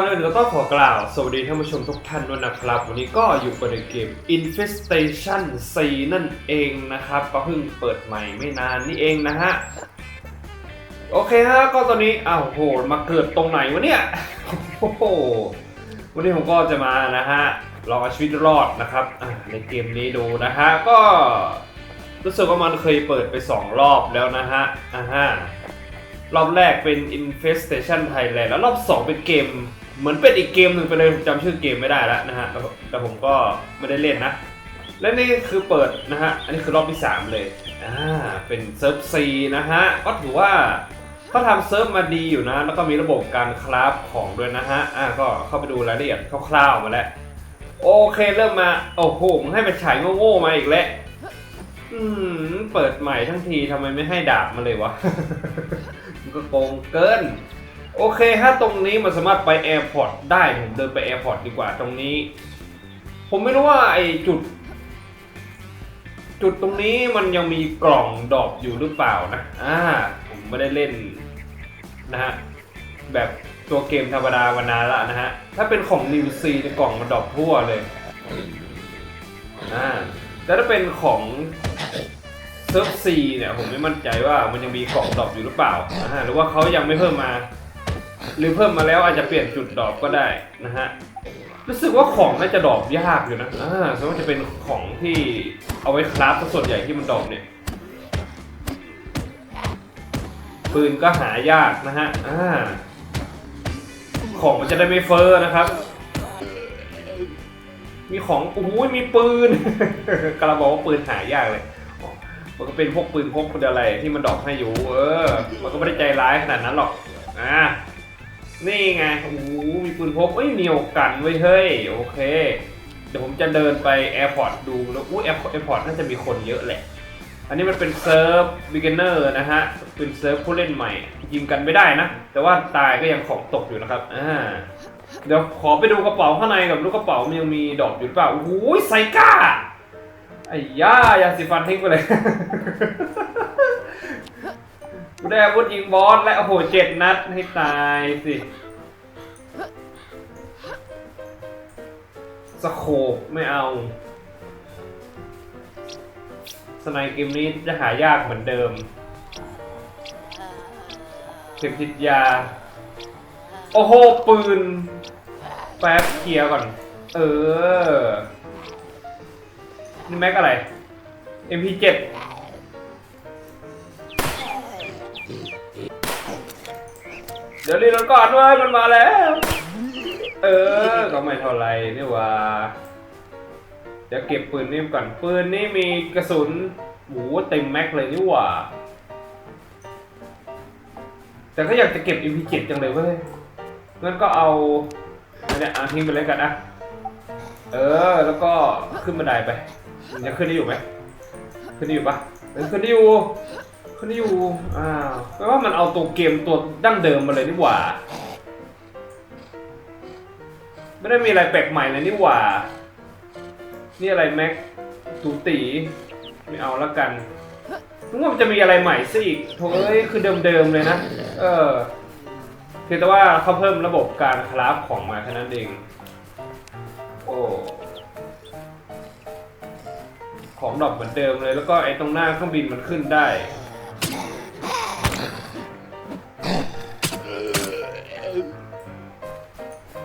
อนอื่นก็ต้องขอกล่าว สวัสดีท่านผู้ชมทุกท่านด้วยนะครับ วันนี้ก็อยู่กับในเกม Infestation 4 นั่นเองนะครับ ก็เพิ่งเปิดใหม่ไม่นานนี่เองนะฮะ โอเคฮะก็ตอนนี้อ้าวโหมาเกิดตรงไหนวะเนี่ยโอ้โหวันนี้ผมก็จะมานะฮะลองเอาชีวิตรอดนะครับในเกมนี้ดูนะฮะก็รู้สึกว่ามันเคยเปิดไป 2 รอบแล้วนะฮะอ่าฮะรอบแรกเป็น Infestation Thailand แล้วรอบ 2 เป็นเกม เหมือนเป็นอีกเกมหนึ่งไปเลยผมจำชื่อเกมไม่ได้แล้วนะฮะแต่ผมก็ไม่ได้เล่นนะ และนี่คือเปิดนะฮะ อันนี้คือรอบที่ 3 เลยอ่าเป็นเซิร์ฟซีนะฮะ ก็ถือว่าเขาทำเซิร์ฟมาดีอยู่นะ แล้วก็มีระบบการคราฟของด้วยนะฮะ อ่าก็เข้าไปดูรายละเอียดคร่าวๆมาแล้ว โอเคเริ่มมา โอ้โหมให้ไปฉายโง่ๆมาอีกแล้วอืม เปิดใหม่ทั้งทีทำไมไม่ให้ดาบมาเลยวะ มันก็โกงเกิน โอเคถ้าตรงนี้มันสามารถไปแอร์พอร์ตได้ผมเดินไปแอร์พอร์ตดีกว่าตรงนี้ ผมไม่รู้ว่าไอ้จุด จุดตรงนี้มันยังมีกล่องดอปอยู่หรือเปล่านะอ่าผมไม่ได้เล่นนะฮะแบบตัวเกมธรรมดามานาละนะฮะ ถ้าเป็นของนิวซีในกล่องมันดอปทั่วเลยอ่าแต่ถ้าเป็นของเซิร์ฟซีเนี่ยผมไม่มั่นใจว่ามันยังมีกล่องดอปอยู่หรือเปล่าหรือว่าเขายังไม่เพิ่มมา หรือเพิ่มมาแล้วอาจจะเปลี่ยนจุดดอปก็ได้นะฮะรู้สึกว่าของน่าจะดอปยากอยู่นะอ่าส่วนมากจะเป็นของที่เอาไว้คราฟซะส่วนใหญ่ที่มันดอปเนี่ยปืนก็หายากนะฮะอ่าของมันจะได้ไม่เฟ้อนะครับ มีของโอ้โหมีปืนกำลังบอกว่าปืนหายากเลย มันก็เป็นพวกปืนพกปืนอะไรที่มันดอกให้อยู่ เออ มันก็ไม่ได้ใจร้ายขนาดนั้นหรอก อ่า นี่ไงโอ้โหมีปืนพกเอ้ยมีโอกันไว้เฮ้ยโอเค เดี๋ยวผมจะเดินไปแอร์พอร์ตดูแล้วอู้แอร์แอร์พอร์ตน่าจะมีคนเยอะแหละ อันนี้มันเป็นเซิร์ฟ beginner นะฮะ เป็นเซิร์ฟผู้เล่นใหม่ ยิงกันไม่ได้นะ แต่ว่าตายก็ยังของตกอยู่นะครับอ่าเดี๋ยวขอไปดูกระเป๋าข้างในกับลูกกระเป๋ามันยังมีดอกอยู่หรือเปล่าโอ้โหไซก้าไอ้ย่ายาสีฟันทิ้งไปเลย กูได้อาวุธยิงบอสและโอ้โหเจ็ดนัดให้ตายสิสโคปไม่เอา สไนเกมนี้จะหายากเหมือนเดิมเข็มทิศยา โอ้โห ปืน แป๊บเคลียร์ก่อน เออ นี่แม็กอะไร MP7 ดี๋ยวรีบรถก่อนเว้ยมันมาแล้ว เออ ก็ไม่เท่าไรนี่หว่า เดี๋ยวเก็บปืนนี่ก่อน ปืนนี่มีกระสุนหูเต็มแม็กเลยนี่หว่า แต่ก็อยากจะเก็บ MP7 จังเลยเว้ยงั้นก็เอาเนี้ยอาทิ้งไปเลยกันนะ เออ แล้วก็ขึ้นบันไดไปมันจะขึ้นได้อยู่ไหม ขึ้นได้อยู่ปะขึ้นได้อยู่ ขึ้นได้อยู่อ้าวแปลว่ามันเอาตัวเกมตัวดั้งเดิมมาเลยนี่หว่า ไม่ได้มีอะไรแปลกใหม่เลยนี่หว่า นี่อะไรแม็กตูตีไม่เอาแล้วกันนึกว่ามันจะมีอะไรใหม่ซะอีกโถ่เอ้ยคือเดิมๆเลยนะ เออเพียงแต่ว่าเขาเพิ่มระบบการคราฟของมาแค่นั้นเอง โอ้ ของดรอปเหมือนเดิมเลย แล้วก็ไอ้ตรงหน้าเครื่องบินมันขึ้นได้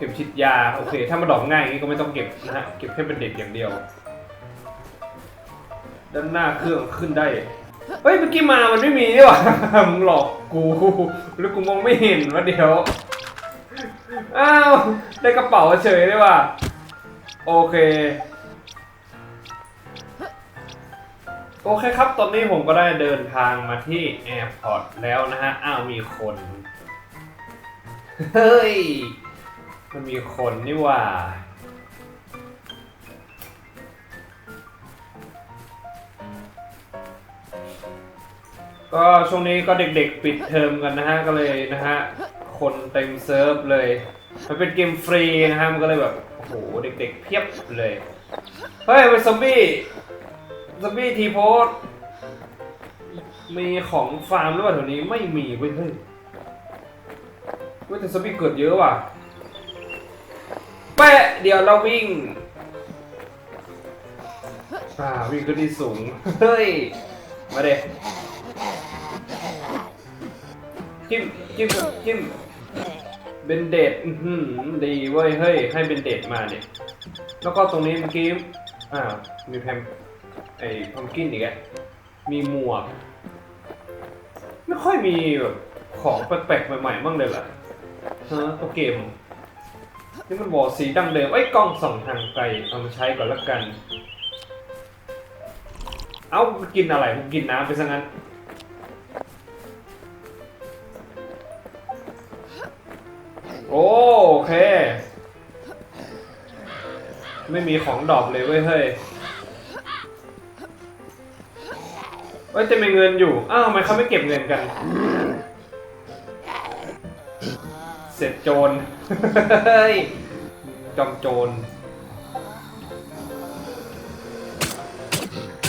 เข็มฉีดยา โอเค ถ้ามาดอกง่ายอย่างนี้ก็ไม่ต้องเก็บนะฮะ เก็บแค่เป็นเด็กอย่างเดียว ด้านหน้าเครื่องขึ้นได้ เฮ้ยเมื่อกี้มามันไม่มีนี่หว่า มึงหลอกกูแล้วกูมองไม่เห็นว่าเดี๋ยว อ้าว ได้กระเป๋าเฉยเลยว่ะ โอเค โอเคครับ ตอนนี้ผมก็ได้เดินทางมาที่แอร์พอร์ตแล้วนะฮะ อ้าวมีคน เฮ้ย มันมีคนนี่ว่า ก็ช่วงนี้ก็เด็กๆปิดเทอมกันนะฮะ ก็เลยนะฮะ คนเต็มเซิร์ฟเลย มันเป็นเกมฟรีนะฮะ มันก็เลยแบบ โอ้โห เด็กๆเพียบเลย เฮ้ยเป็นซอมบี้ ซอมบี้ทีโพสมีของฟาร์มหรือเปล่าแถวนี้ไม่มีเว้ยเฮ้ยเว้ยแต่ซอมบี้เกิดเยอะว่ะ แปะเดี๋ยวเราวิ่งอ่าวิ่งขึ้นที่สูง เฮ้ย มาเด็จิ้มจิ้มจิ้มเบนเดดอื้อหือดีเว้ย เฮ้ย ให้เบนเดดมาเนี่ย แล้วก็ตรงนี้เมื่อกี้ อ่า มีแพมไอ้พัมกินอีกแล้วมีหมวก ไม่ค่อยมีแบบของแปลกๆใหม่ๆบ้างเลยเหรอฮะตัวเกม นี่มันบอกสีดังเดิมไอ้กล้องส่องทางไกลเอามาใช้ก่อนละกัน เอ้ากินอะไรผมกินน้ำไปซะงั้นโอเค ไม่มีของดรอปเลยเว้ยเฮ้ยเอ้ยจะมีเงินอยู่ อ้าวทำไมเขาไม่เก็บเงินกัน เสร็จโจร จอมโจร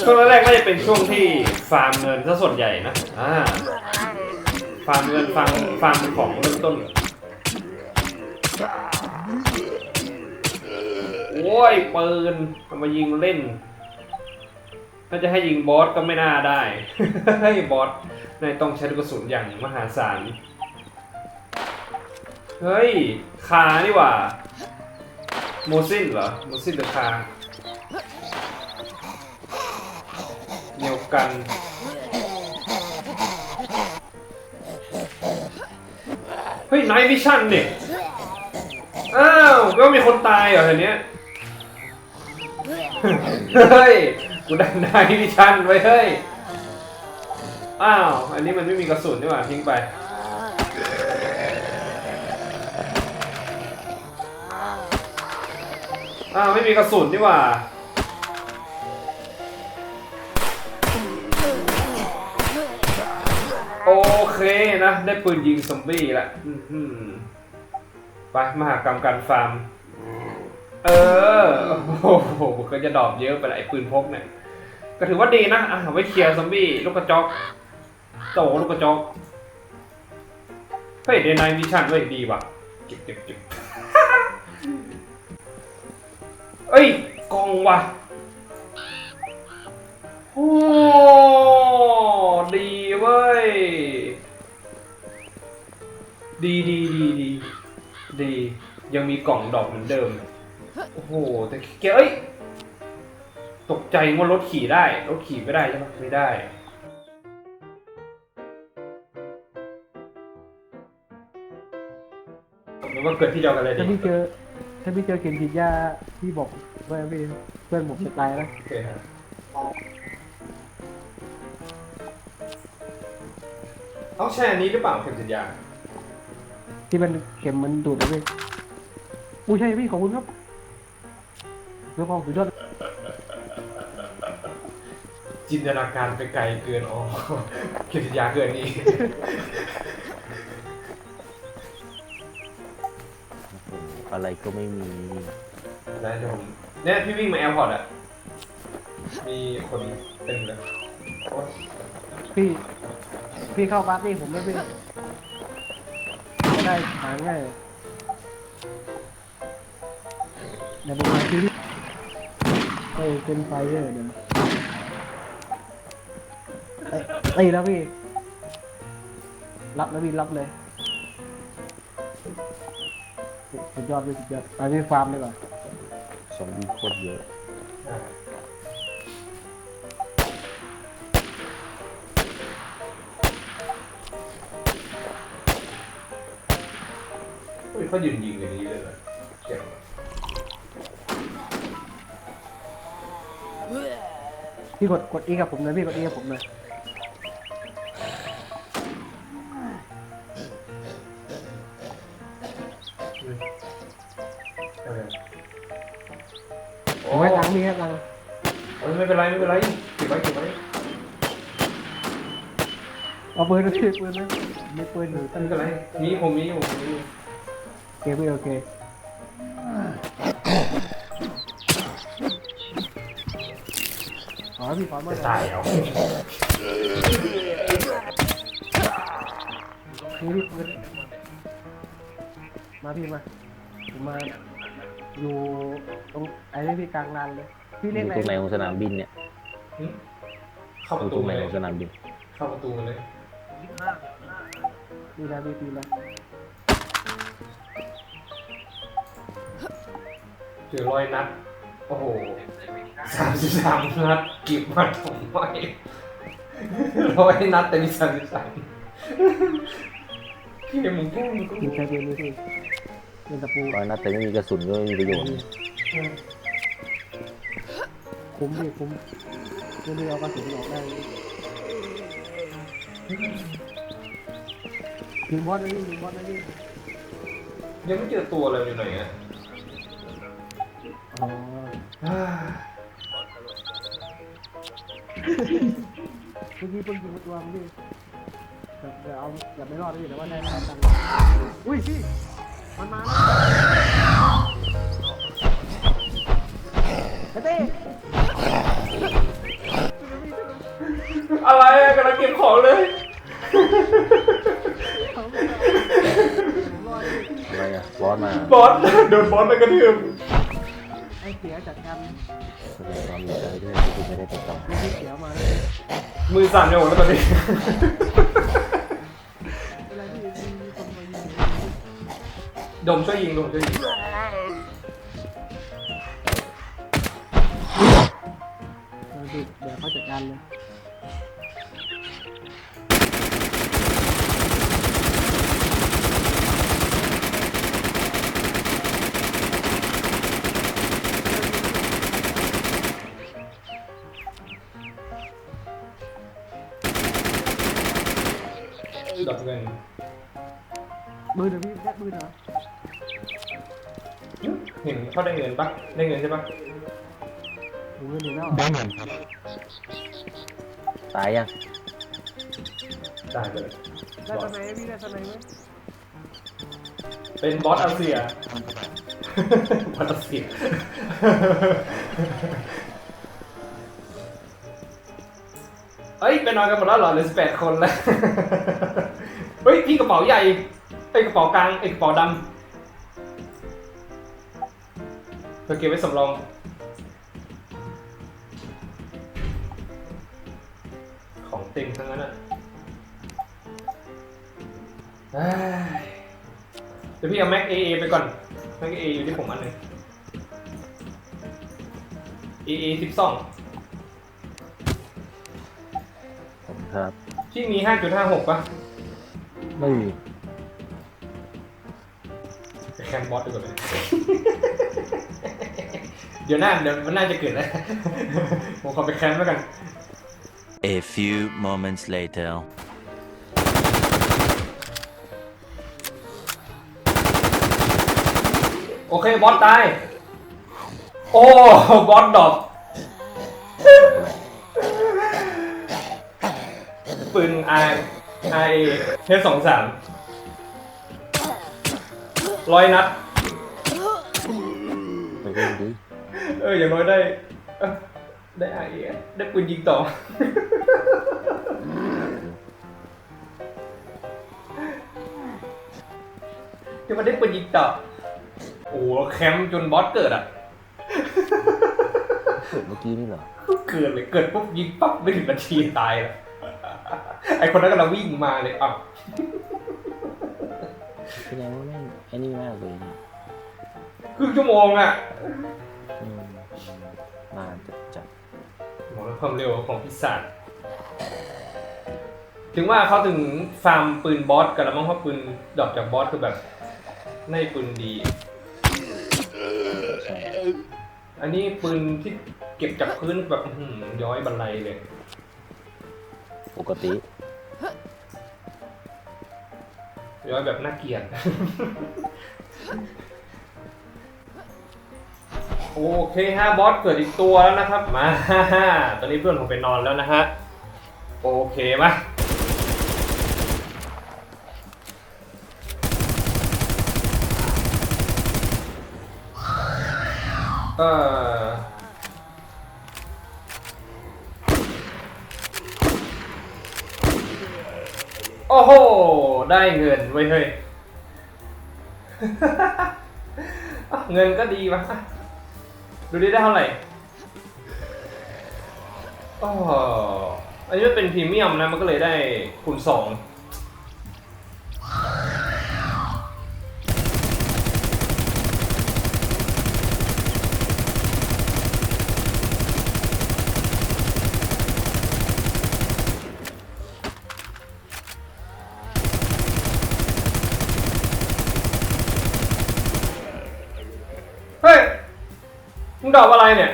ช่วงแรกๆก็จะเป็นช่วงที่ฟาร์มเงินซะส่วนใหญ่นะ อ่า ฟาร์มเงินฟาร์มฟาร์มของเริ่มต้น โอ้ยปืนเอามายิงเล่น ถ้าจะให้ยิงบอสก็ไม่น่าได้ ให้บอสนายต้องใช้ลูกกระสุนอย่างมหาศาล เฮ้ย คานี่หว่าโมซินเหรอโมซินหรือคาเดียวกัน เฮ้ยไนท์วิชั่นเนี่ยอ้าวก็มีคนตายเหรอแถวเนี้ยเฮ้ย กูได้ไนท์วิชั่นไว้เฮ้ย อ้าว อันนี้มันไม่มีกระสุนนี่หว่าทิ้งไป อ้าวไม่มีกระสุนนี่หว่า โอเคนะ ได้ปืนยิงซอมบี้ละไปมหากรรมการฟาร์ม เออ โอ้โห ก็จะดอปเยอะไปละไอ้ปืนพกเนี่ย ก็ถือว่าดีนะอะไว้เคลียร์ซอมบี้ ลูกกระจอกโตลูกกระจอกเฮ้ยเดนายวิชั่นเว้ยดีว่ะเก็บเก็บเก็บ เอ้ยกองว่ะโอ้ดีเว้ย ดีดีดีดีดี ยังมีกล่องดอกเหมือนเดิม โอ้โห แต่เกเอ้ย ตกใจว่ารถขี่ได้ รถขี่ไม่ได้ใช่ไหมไม่ได้มันว่าเกิดที่เดียวกันเลยดิ พี่เจอ ถ้าพี่เจอเข็มฉีดยาพี่บอกว่าพี่เพื่อนผมจะตายแล้วโอเคฮะต้องแช่อันนี้หรือเปล่าเข็มฉีดยาที่มันเข็มมันดูดนะพี่อู้ใช่พี่ขอบคุณครับเรื่องของสุดยอดจินตนาการไปไกลเกินอ๋อเข็มฉีดยาเกินนี้ อะไรก็ไม่มีได้เดี๋ยวผมเนี่ยพี่วิ่งมาแอร์พอร์ตอะมีคนเต็มเลยโอ๊ยพี่ พี่เข้าปาร์ตี้ผมแล้วพี่จะได้หาง่ายเดี๋ยวผมมาซื้อที่เอ้ยเป็นไฟเยอะเดี๋ยวเอ้ยเอ้ยแล้วพี่ รับแล้วพี่รับเลย สุดยอดพี่สุดยอดไปพี่ฟาร์มดีกว่าซอมบี้โคตรเยอะอะเฮ้ยเขายืนยิงอย่างนี้เลยเหรอเจ๋งว่ะพี่กดกดอีกับผมหนะพี่กดอีกับผมหนะเอาเลย ผมให้ตังค์พี่ให้ตังค์โอ้ยไม่เป็นไรไม่เป็นไรเก็บไว้เก็บไว้เอาปืนนะพี่ปืนนะมีปืนอยู่ตั้งไม่เป็นไรมีผมมีผมมีโอเคพี่โอเคขอให้พี่ขอมาจะตายเอานี่พี่ปืนมาพี่มาผมมา อยู่ตรงไอ้นี่พี่กลางลานเลยพี่อเล่นยู่อะไรตรงไหนของสนามบินเนี่ยหึเข้าอประยู่ตตูรงไหนเลยของสนามบิน เข้าประตูมาเลยดีแล้วพี่ดีแล้วเจอร้อยนัด โอ้โหสามสิบสามนัดเก็บมาทำไมร้อยนัดแต่มีสามสิบสามพี่มึงแกล้งมึงก็ดีใจเย็น เลยพี่เป็นตะปูร้อยนัดแต่ไม่มีกระสุนก็ไม่มีประโยชน์คุ้มพี่คุ้มเรื่อยๆเอากระสุนออกได้ถึงบอสนะพี่ถึงบอสนะพี่ยังไม่เจอตัวเลยอยู่ไหนอะอ๋ออ่าเมื่อกี้เพิ่งยิงมาตัวมันพี่แต่เดี๋ยวเอาอย่าไม่รอดพี่แต่ว่าได้ตังค์อุ้ยพี่ มันมาแล้วเต้อะไรอะกำลังเก็บของเลย อะไรอะบอสมาบอสโดนบอสไปกระทืบไอ้เสียจัดการแสดงความดียใจด้วยที่คุณไม่ได้ติดต่อที่เสียมาเลยมือสั่นไปหมดแล้วตอนนี้ ดมช่วยยิงดมช่วยยิงเราดูเดี๋ยวเขาจัดการเลยดอกเงิน มือเดี๋ยวพี่แยกมือเหรอเห็นเขาได้เงินปะได้เงินใช่ปะมือหนึ่งแล้วได้เงินครับตายยังได้ไปเลยได้ตอนไหนพี่ได้ตอนไหนไหมเป็นบอสอาเซียบอสอาเซียเอ้ยไปนอนกันหมดแล้วเหรอเหลือสิบแปดคนแล้ว เฮ้ยพี่กระเป๋าใหญ่ไอ้ยกระเป๋ากลางไอ้ยกระเป๋าดำ อเก็บไว้สำรอง ของเต็มทั้งนั้นอะเอ้ยเดี๋ยวพี่เอาแม็กเอเอไปก่อน แม็กเออยู่ที่ผมอันหนึ่งเอเอสิบสองผมครับ พี่มีห้าจุดห้าหกป่ะไม่มีไปแคมบอสดีกว่าเลย เดี๋ยวหน้าเดี๋ยวมันน่าจะเกิดแล้วผมขอไปแคมป์แล้วกัน A few moments later. โอเค บอสตาย โอ้ บอสดรอปปืน I I เทสสองสามร้อยนัดไม่เล่นดิ เอออย่างน้อยได้เอ้อได้ I ได้ปืนยิงต่อ จะมาได้ปืนยิงต่อ โอ้โหแคมป์จนบอสเกิดอะ เกิดเมื่อกี้นี่เหรอ เกิดเลยเกิดปุ๊บยิงปั๊บไม่ถึงนาทีตายแล้วไอคนนั้นกำลังวิ่งมาเลยอ้าวแสดงว่าแม่งไอ้นี่มากเลยเนี่ย ครึ่งชั่วโมงอะ อืมนานจัดจัดโหความเร็วของพิศาจถึงว่าเขาถึงฟาร์มปืนบอสกันแล้วมั้งเพราะปืนดอกจากบอสคือแบบในปืนดี ใช่อันนี้ปืนที่เก็บจากพื้นแบบอื้อหือย้อยบันไลเลยปกติ ย้อยแบบน่าเกลียด โอเคฮะบอสเกิดอีกตัวแล้วนะครับมาตอนนี้เพื่อนผมไปนอนแล้วนะฮะโอเคมาเออโอ้โห ได้เงินไว้ยเฮ้ย เงินก็ดีวะ ดูดิได้เท่าไหร่อ๋ออันนี้มันเป็นพรีเมียมนะ มันก็เลยได้คูณสอง อกอะไรเนี่ย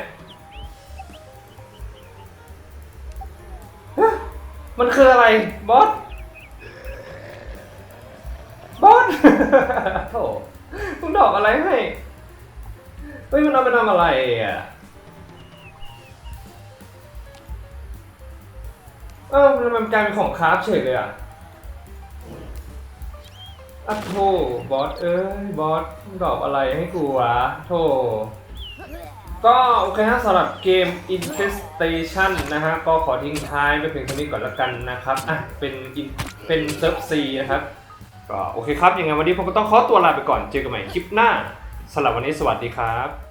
มันคืออะไรบอส บอสโถมึงดอกอะไรให้ เฮ้ยมันเอาไปทำอะไรอะ เอ้าทำไมมันกลายเป็นของคราฟเฉยเลยอะอะโธ่บอสเอ้ยบอสมึงดอกอะไรให้กูวะโธ่ ก็โอเคฮะสำหรับเกม Infestation นะฮะก็ขอทิ้งท้ายไปเพียงเท่านี้ก่อนละกันนะครับอะเป็น in- เป็นเซิร์ฟซีนะครับ ก็โอเคครับยังไงวันนี้ผมก็ต้องขอตัวลาไปก่อนเจอกันใหม่คลิปหน้าสำหรับวันนี้สวัสดีครับ